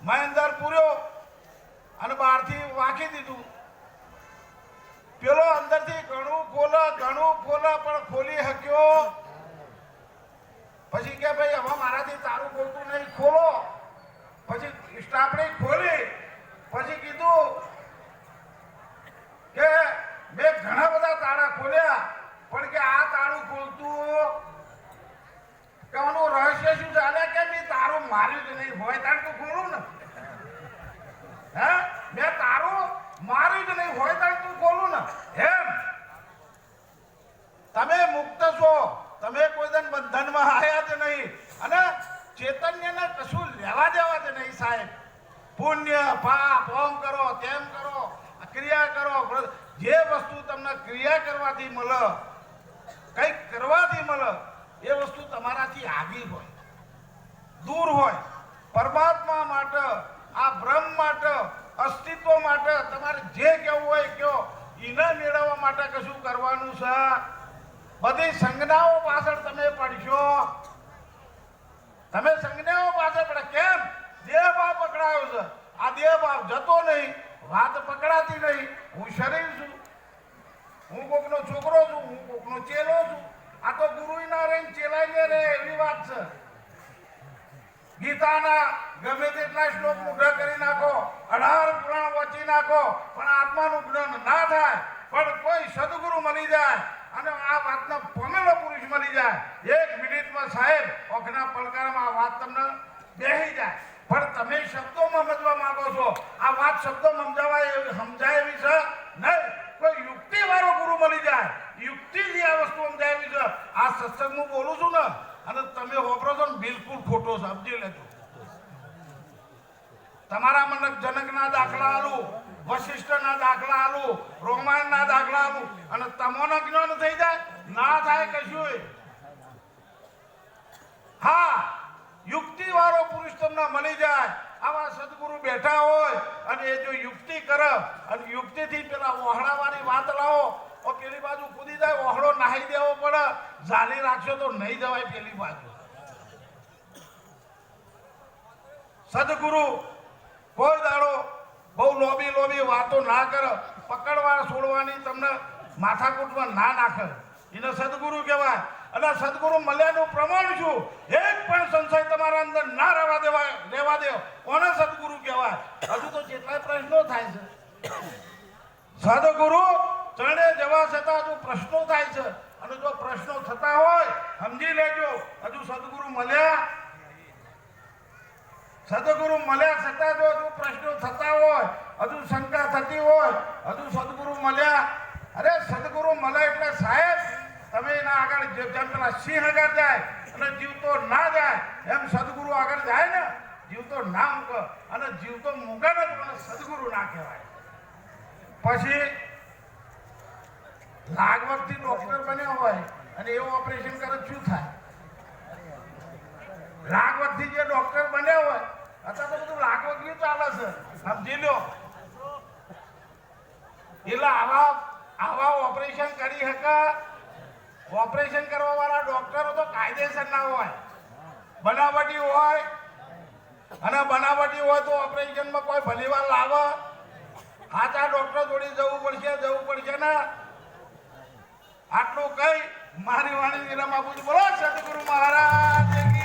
મેં પૂર્યો અને બહારથી વાંકી દીધું. પેલો અંદરથી ઘણું ખોલે ઘણું ખોલે, પણ ખોલી શક્યો પછી કે ભાઈ હવે મારાથી તારું ખોલતું નહીં ખોલો પછી સ્ટાફને ખોલી પછી કીધું કે મેં ઘણા બધા તાળા ખોલ્યા પણ કે આ તાળું ખોલતું કે આનું રહસ્ય શું ચાલે કે મેં તારું માર્યું જ નહીં હોય તાર તું ખોલું ને હે મેં તારું માર્યું જ નહીં હોય તાર તું ખોલું ને એમ તમે મુક્ત છો તમે કોઈ દિન બંધનમાં આવ્યા જ નહીં. અને ચૈતન્યને કશું લેવા દેવા જ નહીં સાહેબ. પુણ્ય, પાપ, ઓમ કરો, તેમ કરો ક્રિયા કરો જે વસ્તુ તમને ક્રિયા કરવાથી મળે, કંઈક કરવાથી મળે, એ વસ્તુ તમારાથી આગી હોય, દૂર હોય. પરમાત્મા માટે, આ બ્રહ્મ માટે, અસ્તિત્વ માટે તમારે જે કહેવું હોય કયો. એને મેળવવા માટે કશું કરવાનું છે બધી સંજ્ઞાઓ પાછળ તમે પડશો. તમે સંજ્ઞાઓ પાછળ પડે. કેમ? દેહ ભાવ પકડાયો છે. આ દેહ ભાવ જતો નહીં, વાત પકડાતી નહીં. હું શરીર છું. હું કોકનો છોકરો છું, હું કોકનો ચેલો છું. આ તો ગુરુ ના ચેલાઈ રહે એવી વાત છે. ગીતાના ગમે તેટલા શ્લોક મૂઢા કરી નાખો, અઢાર પુરાણ વચી નાખો, પણ આત્માનું જ્ઞાન ના થાય. પણ કોઈ સદગુરુ મળી જાય. અને આ વાતના પમેલો પુરુષ મળી જાય. એક મિનિટમાં સાહેબ ઓખના પડકારમાં આ વાત તમને બેહી જાય. પણ તમે શબ્દોમાં સમજવા માંગો છો. આ વાત શબ્દો સમજાવાય એવી સમજાય એવી છે? નહીં. કોઈ યુક્તિ વાળો ગુરુ મળી જાય. યુક્તિથી આ વસ્તુ સમજાય એવી છે. આ સત્સંગ હું બોલું છું ને, અને તમે હોપરો છો ને, બિલકુલ ખોટો સમજી લેજો. તમારા મને જનકના દાખલા આલું. વશિષ્ઠના દાખલા આલું રોમાયણના દાખલા આલું અને તમોનો જ્ઞાન થઈ જાય, ના થાય કશું હા યુક્તિ વાળો પુરુષ તમને મળી જાય. આવા સદગુરુ બેઠા હોય, અને એ જો યુક્તિ કરે, અને યુક્તિથી પેલા વહોડાવાળી વાત લાવો, તો પેલી બાજુ કૂદી જાય વહોડો નાહી દેવો પડે. ઝાલી રાખશો તો નહીં જવાય પેલી બાજુ. સદગુરુ, કોઈ દાડો બહુ લોબી લોબી વાતો ના કરે, પકડવા છોડવાની તમને માથાકૂટમાં ના નાખે. એને સદગુરુ કહેવાય. અને સદગુરુ મળ્યાનું પ્રમાણ છું એક પણ સંશય તમારા અંદર ના રહેવા દેવા, રહેવા દેવ કોને સદગુરુ કહેવાય? હજુ તો જેટલા પ્રશ્નો થાય છે. સદગુરુ ચરણે જવા છતાં હજુ પ્રશ્નો થાય છે. અને જો પ્રશ્નો થતા હોય, સમજી લેજો. હજુ સદગુરુ મળ્યા સદગુરુ મળ્યા છતાં જો હજુ પ્રશ્નો થતા હોય, હજુ શંકા થતી હોય, હજુ સદગુરુ મળ્યા. અરે સદગુરુ મળે એટલે સાહેબ, તમે એના આગળ જેમ પેલા સિંહ આગળ જાય અને જીવતો ના જાય, એમ સદગુરુ આગળ જાય ને, જીવતો ના મૂકે. અને જીવતો મૂકે ને મને સદગુરુ ના કહેવાય. પછી લાગવતથી ડોક્ટર બન્યો હોય અને એવું ઓપરેશન કરે શું થાય? લાગવતથી જે ડોક્ટર બન્યા હોય અત્યારે તો બધું લાગવગથી ચાલે છે સમજી લો એટલે આવા આવા ઓપરેશન કરી શકે ઓપરેશન કરવા વાળા ડોક્ટરો તો કાયદેસર ના હોય. બનાવટી હોય અને બનાવટી હોય તો ઓપરેશનમાં કોઈ ભલીવાર લાવે. હાચા ડોક્ટર જોડે જવું પડશે જવું પડશે ને. આટલું કઈ મારી વાણી વિરામ આપું છું. બોલો, સદગુરુ મહારાજ